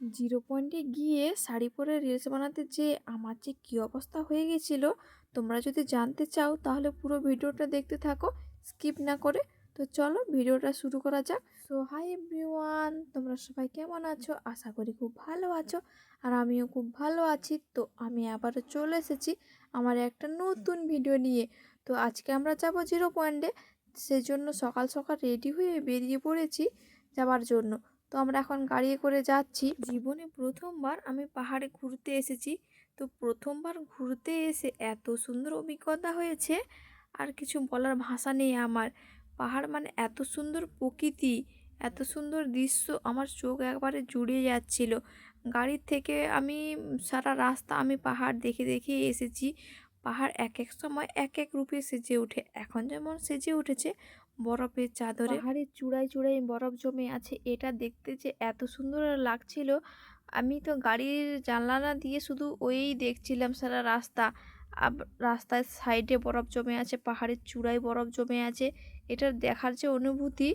Zero পয়েন্টে গিয়ে শাড়ি পরে রিলস বানাতে যেয়ে আমার যে কী অবস্থা হয়ে গেছিল, তোমরা যদি জানতে চাও তাহলে পুরো ভিডিওটা দেখতে থাকো স্কিপ না করে। তো চলো ভিডিওটা শুরু করা যাক। সো হাই এভরিওয়ান তোমরা সবাই কেমন আছো? আশা করি খুব ভালো আছো আর আমিও খুব ভালো আছি। তো আমি আবারও চলে এসেছি আমার একটা নতুন ভিডিও নিয়ে। তো আজকে আমরা যাব জিরো পয়েন্টে, সেজন্য সকাল সকাল রেডি হয়ে বেরিয়ে পড়েছি যাওয়ার জন্য। তো আমরা এখন গাড়ি করে যাচ্ছি। জীবনে প্রথমবার আমি পাহাড়ে ঘুরতে এসেছি। তো প্রথমবার ঘুরতে এসে এত সুন্দর অভিজ্ঞতা হয়েছে। আর কিছু বলার ভাষা নেই আমার। পাহাড় মানে এত সুন্দর প্রকৃতি, এত সুন্দর দৃশ্য আমার চোখ একবারে জুড়িয়ে যাচ্ছিল। গাড়ির থেকে আমি সারা রাস্তা আমি পাহাড় দেখে দেখে এসেছি। পাহাড় এক এক সময় এক এক রূপে সেজে ওঠে। এখন যেমন সেজে উঠেছে বরফের চাদরে। পাহাড়ের চূড়ায় চূড়ায় বরফ জমে আছে। এটা দেখতে যে এত সুন্দর লাগছিল। আমি তো গাড়ির জানলানা দিয়ে শুধু ওই দেখছিলাম সারা রাস্তা। রাস্তার সাইডে বরফ জমে আছে, পাহাড়ের চূড়ায় বরফ জমে আছে। এটার দেখার যে অনুভূতি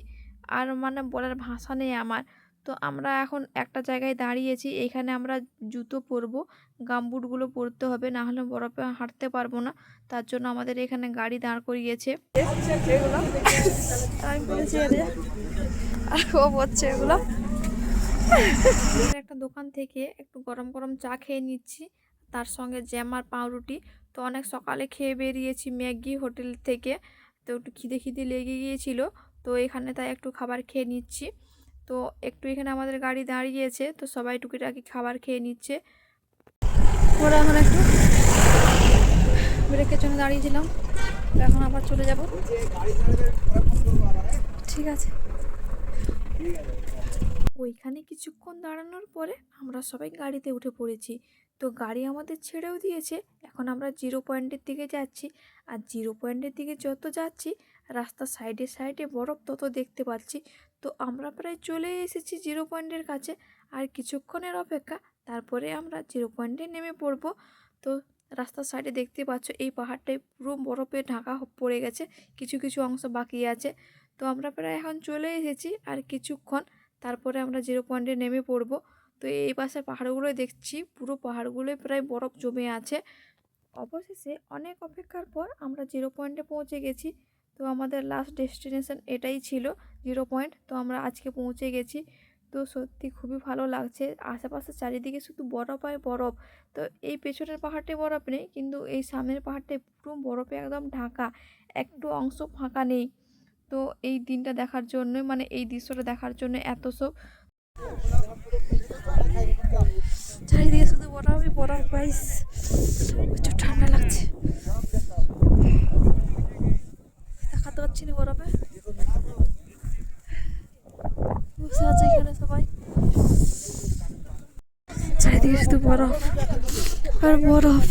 আর মানে বলার ভাষা নেই আমার। তো আমরা এখন একটা জায়গায় দাঁড়িয়েছি এখানে আমরা জুতো পরবো গামবুটগুলো পরতে হবে না হলে বরফে হাঁটতে পারব না তার জন্য আমাদের এখানে গাড়ি দাঁড় করিয়েছে। আর ও এগুলো। একটা দোকান থেকে একটু গরম গরম চা খেয়ে নিচ্ছি তার সঙ্গে জ্যাম আর পাউরুটি। তো অনেক সকালে খেয়ে বেরিয়েছি ম্যাগি হোটেল থেকে তো একটু খিদে খিদে লেগে গিয়েছিল তো এখানে তাই একটু খাবার খেয়ে নিচ্ছি। তো একটু এখানে আমাদের গাড়ি দাঁড়িয়েছে, তো সবাই টুকিটাকি খাবার খেয়ে নিচ্ছে। ওরা এখন একটু ব্রেকের জন্য দাঁড়িয়েছিলাম, তো এখন আবার চলে যাব। ঠিক আছে। ওইখানে কিছুক্ষণ দাঁড়ানোর পরে আমরা সবাই গাড়িতে উঠে পড়েছি। তো গাড়ি আমাদের ছেড়েও দিয়েছে, এখন আমরা জিরো পয়েন্টের দিকে যাচ্ছি। আর জিরো পয়েন্টের দিকে যত যাচ্ছি, রাস্তার সাইডে সাইডে বরফ তত দেখতে পাচ্ছি। তো আমরা প্রায় চলে এসেছি জিরো পয়েন্টের কাছে। আর কিছুক্ষণের অপেক্ষা, তারপরে আমরা জিরো পয়েন্টে নেমে পড়ব। তো রাস্তার সাইডে দেখতে পাচ্ছ, এই পাহাড়টায় পুরো বরফে ঢাকা পড়ে গেছে। কিছু কিছু অংশ বাকি আছে। তো আমরা প্রায় এখন চলে এসেছি আর কিছুক্ষণ, তারপরে আমরা জিরো পয়েন্টে নেমে পড়ব। তো এই পাশে পাহাড়গুলো দেখছি, পুরো পাহাড়গুলোই প্রায় বরফ জমে আছে। অবশেষে অনেক অপেক্ষার পর আমরা জিরো পয়েন্টে পৌঁছে গেছি। তো আমাদের লাস্ট ডেস্টিনেশন এটাই ছিল। Zero point. তো আমরা আজকে পৌঁছে গেছি। তো সত্যি খুবই ভালো লাগছে। আশেপাশে চারিদিকে শুধু বরফ আর বরফ। তো এই পেছনের পাহাড়টায় বরফ নেই, কিন্তু এই সামনের পাহাড়টায় পুরো বরফে একদম ঢাকা। একটু অংশ ফাঁকা নেই। তো এই দিনটা দেখার জন্য মানে এই দৃশ্যটা দেখার জন্য এত সব চারিদিকে শুধু বরফই বরফ গাইস প্রচুর ঠান্ডা লাগছে। দেখাতে পাচ্ছি না বরফে। বসে আছে এখানে সবাই। চারিদিকে শুধু বরফ, আর বরফ।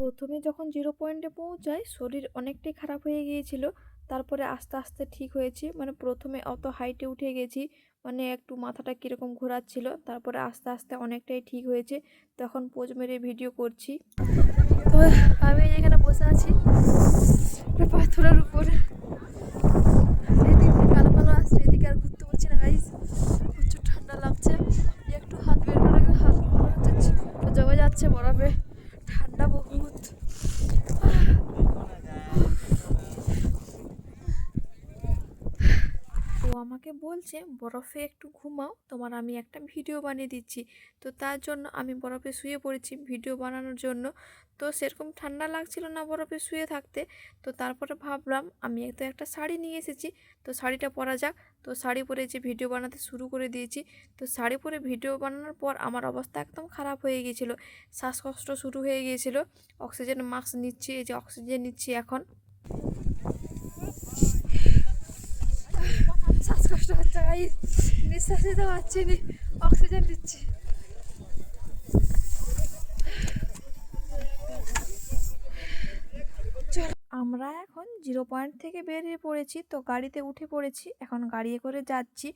প্রথমে যখন জিরো পয়েন্টে পৌঁছায়, শরীর অনেকটাই খারাপ হয়ে গিয়েছিল। তারপরে আস্তে আস্তে ঠিক হয়েছে। মানে প্রথমে অত হাইটে উঠে গেছি। মানে একটু মাথাটা কীরকম ঘোরাচ্ছিল, তারপরে আস্তে আস্তে অনেকটাই ঠিক হয়েছে, তখন পোজ মেরে ভিডিও করছি। তো আমি এখানে বসে আছি, পাথরের উপরে এদিক দিয়ে কালো কালো আসছে এদিকে আর ঘুরতে পারছি না গাইজ প্রচুর ঠান্ডা লাগছে একটু হাত বের করে হাত মনে হচ্ছে পুরো জমে যাচ্ছে বরফে ঠান্ডা বহুত ও আমাকে বলছে, বরফে একটু ঘুমাও, তোমার আমি একটা ভিডিও বানিয়ে দিচ্ছি। তো তার জন্য আমি বরফে শুয়ে পড়েছি ভিডিও বানানোর জন্য। তো সেরকম ঠান্ডা লাগছিল না বরফে শুয়ে থাকতে। তো তারপরে ভাবলাম, আমি তো একটা শাড়ি নিয়ে এসেছি, তো শাড়িটা পরা যাক। তো শাড়ি পরে যে ভিডিও বানাতে শুরু করে দিয়েছি, তো শাড়ি পরে ভিডিও বানানোর পর আমার অবস্থা একদম খারাপ হয়ে গিয়েছিল। শ্বাসকষ্ট শুরু হয়ে গিয়েছিল। অক্সিজেন মাস্ক নিচ্ছি, এই যে অক্সিজেন নিচ্ছি এখন। ভাই নিঃশ্বাস নিতে পারছি না, অক্সিজেন দিচ্ছি। আমরা এখন জিরো পয়েন্ট থেকে বেরিয়ে পড়েছি, তো গাড়িতে উঠে পড়েছি। এখন গাড়িতে করে যাচ্ছি।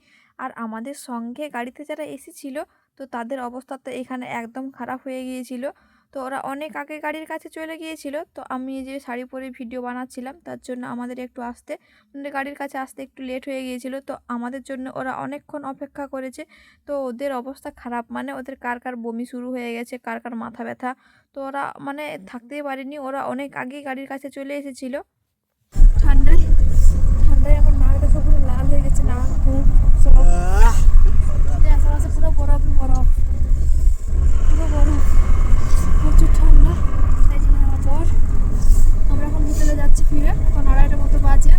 আর আমাদের সঙ্গে গাড়িতে যারা এসেছিল, তো তাদের অবস্থা তো এখানে একদম খারাপ হয়ে গিয়েছিল। তো ওরা অনেক আগে গাড়ির কাছে চলে গিয়েছিল। তো আমি যে শাড়ি পরে ভিডিও বানাচ্ছিলাম তার জন্য আমাদের একটু আসতে। মানে গাড়ির কাছে আসতে একটু লেট হয়ে গিয়েছিল তো আমাদের জন্য ওরা অনেকক্ষণ অপেক্ষা করেছে। তো ওদের অবস্থা খারাপ মানে ওদের কার কার বমি শুরু হয়ে গেছে কার কার মাথা ব্যথা। তো ওরা মানে থাকতেই পারেনি ওরা অনেক আগেই গাড়ির কাছে চলে এসেছিল। ঠান্ডায় ঠান্ডায় আমার নাক দেখো পুরো লাল হয়ে গেছে নাক মুখ সব। যে আশেপাশে পুরো বরফ বরফ পুরো বরফ প্রচুর ঠান্ডা তাই জন্য আমার জ্বর আমরা এখন হোটেলে যাচ্ছি ফিরে, এখন আড়াইটা মতো বাজে।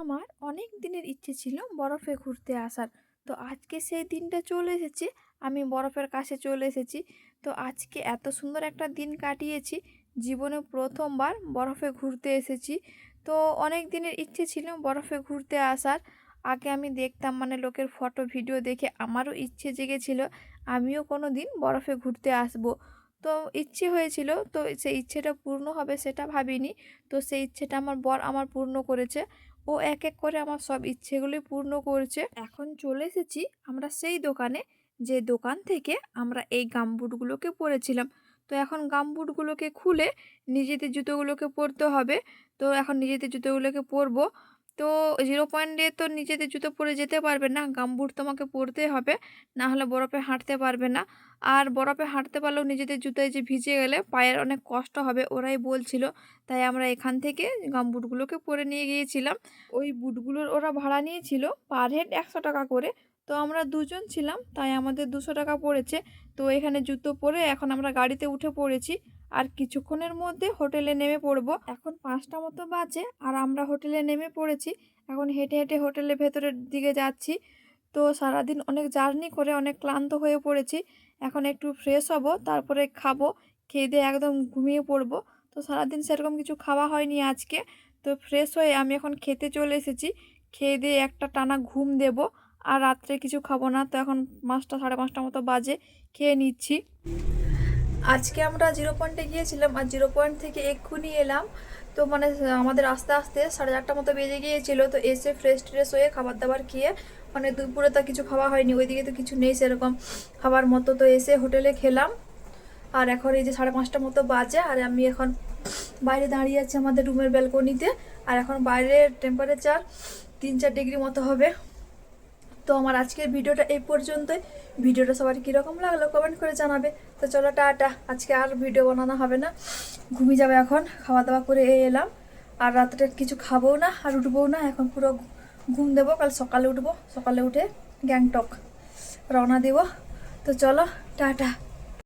আমার অনেক দিনের ইচ্ছে ছিল বরফে ঘুরতে আসার। তো আজকে সেই দিনটা চলে এসেছে, আমি বরফের কাছে চলে এসেছি। তো আজকে এত সুন্দর একটা দিন কাটিয়েছি, জীবনে প্রথমবার বরফে ঘুরতে এসেছি। তো অনেক দিনের ইচ্ছে ছিল বরফে ঘুরতে আসার। আগে আমি দেখতাম মানে লোকের ফটো, ভিডিও দেখে আমারও ইচ্ছে জেগেছিল, আমিও কোনো দিন বরফে ঘুরতে আসব। তো ইচ্ছে হয়েছিল, তো সেই ইচ্ছেটা পূর্ণ হবে সেটা ভাবিনি। তো সেই ইচ্ছেটা আমার বর আমার পূর্ণ করেছে। ও এক এক করে আমার সব ইচ্ছেগুলি পূর্ণ করছে। এখন চলে এসেছি আমরা সেই দোকানে, যে দোকান থেকে আমরা এই গামবুটগুলোকে পরেছিলাম। তো এখন গামবুটগুলোকে খুলে নিজেদের জুতোগুলোকে পরতে হবে। তো এখন নিজেদের জুতোগুলোকে পরবো। তো জিরো পয়েন্টে তো নিজেদের জুতো পরে যেতে পারবে না গামবুট তোমাকে পরতে হবে না হলে বরফে হাঁটতে পারবে না। আর বরফে হাঁটতে পারলেও নিজেদের জুতোয় যে ভিজে গেলে পায়ের অনেক কষ্ট হবে, ওরাই বলছিল। তাই আমরা এখান থেকে গামবুটগুলোকে পরে নিয়ে গিয়েছিলাম। ওই বুটগুলোর ওরা ভাড়া নিয়েছিল পার হেড একশো টাকা করে। তো আমরা দুজন ছিলাম, তাই আমাদের দুশো টাকা পড়েছে। তো এখানে জুতো পরে এখন আমরা গাড়িতে উঠে পড়েছি। আর কিছুক্ষণের মধ্যে হোটেলে নেমে পড়ব। এখন পাঁচটা মতো বাজে আর আমরা হোটেলে নেমে পড়েছি। এখন হেঁটে হেঁটে হোটেলের ভেতরের দিকে যাচ্ছি। তো সারাদিন অনেক জার্নি করে অনেক ক্লান্ত হয়ে পড়েছি। এখন একটু ফ্রেশ হব, তারপরে খাব, খেয়ে দিয়ে একদম ঘুমিয়ে পড়ব। তো সারাদিন সেরকম কিছু খাওয়া হয়নি আজকে। তো ফ্রেশ হয়ে আমি এখন খেতে চলে এসেছি। খেয়ে দিয়ে একটা টানা ঘুম দেব আর রাত্রে কিছু খাব না। তো এখন পাঁচটা, সাড়ে পাঁচটা মতো বাজে। খেয়ে নিচ্ছি। আজকে আমরা জিরো পয়েন্টে গিয়েছিলাম আর জিরো পয়েন্ট থেকে এক্ষুনি এলাম। তো মানে আমাদের আস্তে আস্তে সাড়ে চারটা মতো বেজে গিয়েছিল। তো এসে ফ্রেশ ট্রেশ হয়ে খাবার দাবার খেয়ে মানে দুপুরে তো কিছু খাওয়া হয়নি, ওইদিকে তো কিছু নেই সেরকম। খাবার মতো তো এসে হোটেলে খেলাম। আর এখন এই যে সাড়ে পাঁচটা মতো বাজে, আর আমি এখন বাইরে দাঁড়িয়ে আছি আমাদের রুমের ব্যালকনিতে আর এখন বাইরের টেম্পারেচার তিন চার ডিগ্রি মতো হবে। তো আমার আজকের ভিডিওটা এই পর্যন্তই। ভিডিওটা সবার কীরকম লাগল কমেন্ট করে জানাবে। তো চলো টাটা, আজকে আর ভিডিও বানানো হবে না। ঘুমিয়ে যাবে এখন খাওয়া দাওয়া করে এলাম। আর রাত্রে কিছু খাব না, আর উঠবো না, এখন পুরো ঘুম দেবো, কাল সকালে উঠবো। সকালে উঠে গ্যাংটক রওনা দেব। তো চলো, টাটা।